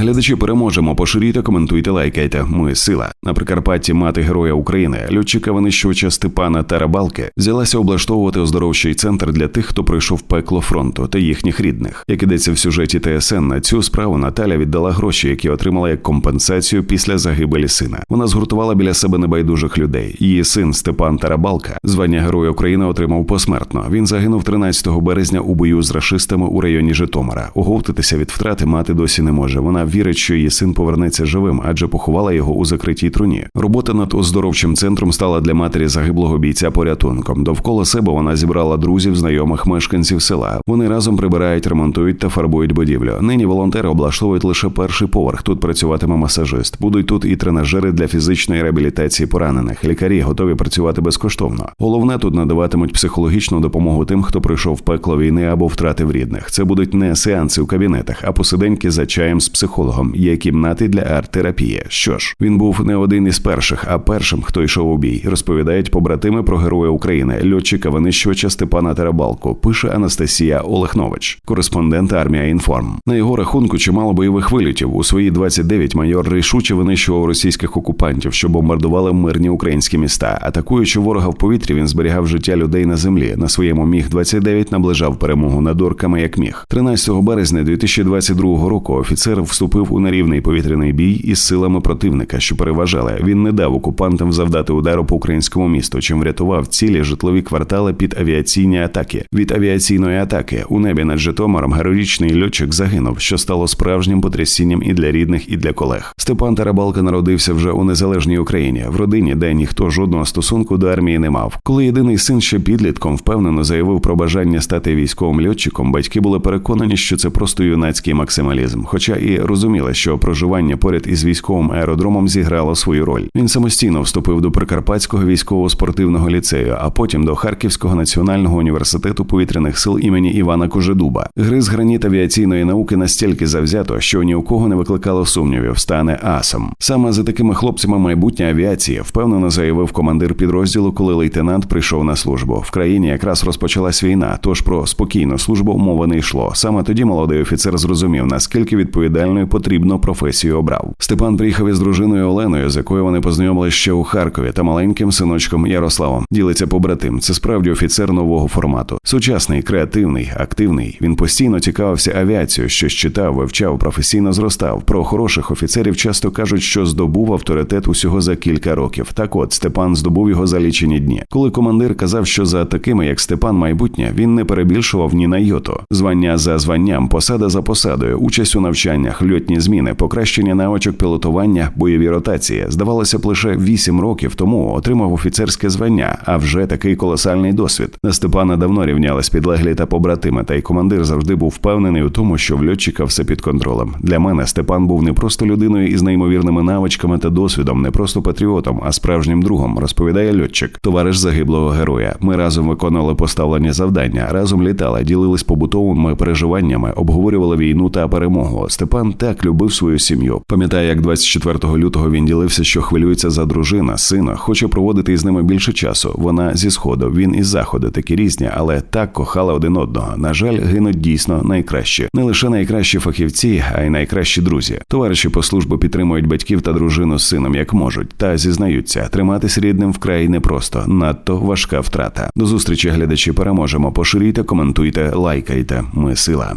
Глядачі переможемо. Поширюйте, коментуйте, лайкайте. Ми сила. На Прикарпатті мати героя України, льотчика винищувача Степана Тарабалки, взялася облаштовувати оздоровчий центр для тих, хто пройшов пекло фронту та їхніх рідних. Як ідеться в сюжеті ТСН, на цю справу Наталя віддала гроші, які отримала як компенсацію після загибелі сина. Вона згуртувала біля себе небайдужих людей. Її син Степан Тарабалка, звання Героя України отримав посмертно. Він загинув 13 березня у бою з рашистами у районі Житомира. Оговтатися від втрати мати досі не може. Вона вірить, що її син повернеться живим, адже поховала його у закритій труні. Робота над оздоровчим центром стала для матері загиблого бійця порятунком. Довкола себе вона зібрала друзів, знайомих мешканців села. Вони разом прибирають, ремонтують та фарбують будівлю. Нині волонтери облаштовують лише перший поверх. Тут працюватиме масажист. Будуть тут і тренажери для фізичної реабілітації поранених. Лікарі готові працювати безкоштовно. Головне тут надаватимуть психологічну допомогу тим, хто пройшов пекло війни або втратив рідних. Це будуть не сеанси у кабінетах, а посиденьки за чаєм з психологом. Є кімнати для арт-терапії. Що ж, він був не один із перших, а першим, хто йшов у бій. Розповідають побратими про героя України, льотчика винищувача Степана Тарабалку. Пише Анастасія Олехнович, кореспондент армія інформ. На його рахунку чимало бойових вильотів. У свої 29 майор рішуче винищував російських окупантів, що бомбардували мирні українські міста. Атакуючи ворога в повітрі, він зберігав життя людей на землі. На своєму міг 29 наближав перемогу над орками як міг. 13 березня 2022 року офіцер вступив у нерівний повітряний бій із силами противника, що переважали. Він не дав окупантам завдати удару по українському місту, чим врятував цілі житлові квартали під авіаційні атаки. Від авіаційної атаки у небі над Житомиром героїчний льотчик загинув, що стало справжнім потрясінням і для рідних, і для колег. Степан Тарабалка народився вже у незалежній Україні, в родині, де ніхто жодного стосунку до армії не мав. Коли єдиний син ще підлітком впевнено заявив про бажання стати військовим льотчиком, батьки були переконані, що це просто юнацький максималізм, хоча і розуміли, що проживання поряд із військовим аеродромом зіграло свою роль. Він самостійно вступив до Прикарпатського військово-спортивного ліцею, а потім до Харківського національного університету повітряних сил імені Івана Кожедуба. Гриз граніт авіаційної науки настільки завзято, що ні у кого не викликало сумнівів, стане асом. Саме за такими хлопцями майбутнє авіації впевнено заявив командир підрозділу, коли лейтенант прийшов на службу. В країні якраз розпочалась війна, тож про спокійну службу мови не йшло. Саме тоді молодий офіцер зрозумів, наскільки відповідальною потрібно професію обрав. Степан приїхав із дружиною Оленою, з якою вони познайомилися ще у Харкові, та маленьким синочком Ярославом. Ділиться побратим. Це справді офіцер нового формату. Сучасний, креативний, активний. Він постійно цікавився авіацією, щось читав, вивчав, професійно зростав. Про хороших офіцерів часто кажуть, що здобув авторитет усього за кілька років. Так от Степан здобув його за лічені дні. Коли командир казав, що за такими, як Степан, майбутнє, він не перебільшував ні на йоту. Звання за званням, посада за посадою, участь у навчаннях, льотні зміни, покращення навичок пілотування, бойові ротації. Здавалося б, лише вісім років тому отримав офіцерське звання, а вже такий колосальний досвід. На Степана давно рівнялись підлеглі та побратими, та й командир завжди був впевнений у тому, що в льотчика все під контролем. Для мене Степан був не просто людиною із неймовірними навичками та досвідом, не просто патріотом, а справжнім другом, розповідає льотчик, товариш загиблого героя. Ми разом виконували поставлені завдання, разом літали, ділились побутовими переживаннями, обговорювали війну та перемогу. Степан так любив свою сім'ю. Пам'ятає, як 24 лютого він ділився, що хвилюється за дружина, сина, хоче проводити із ними більше часу. Вона зі сходу, він із заходу, такі різні, але так кохали один одного. На жаль, гинуть дійсно найкращі, не лише найкращі фахівці, а й найкращі друзі. Товариші по службу підтримують батьків та дружину з сином як можуть, та зізнаються, триматись рідним вкрай непросто, надто важка втрата. До зустрічі глядачі переможемо. Поширюйте, коментуйте, лайкайте. Ми сила.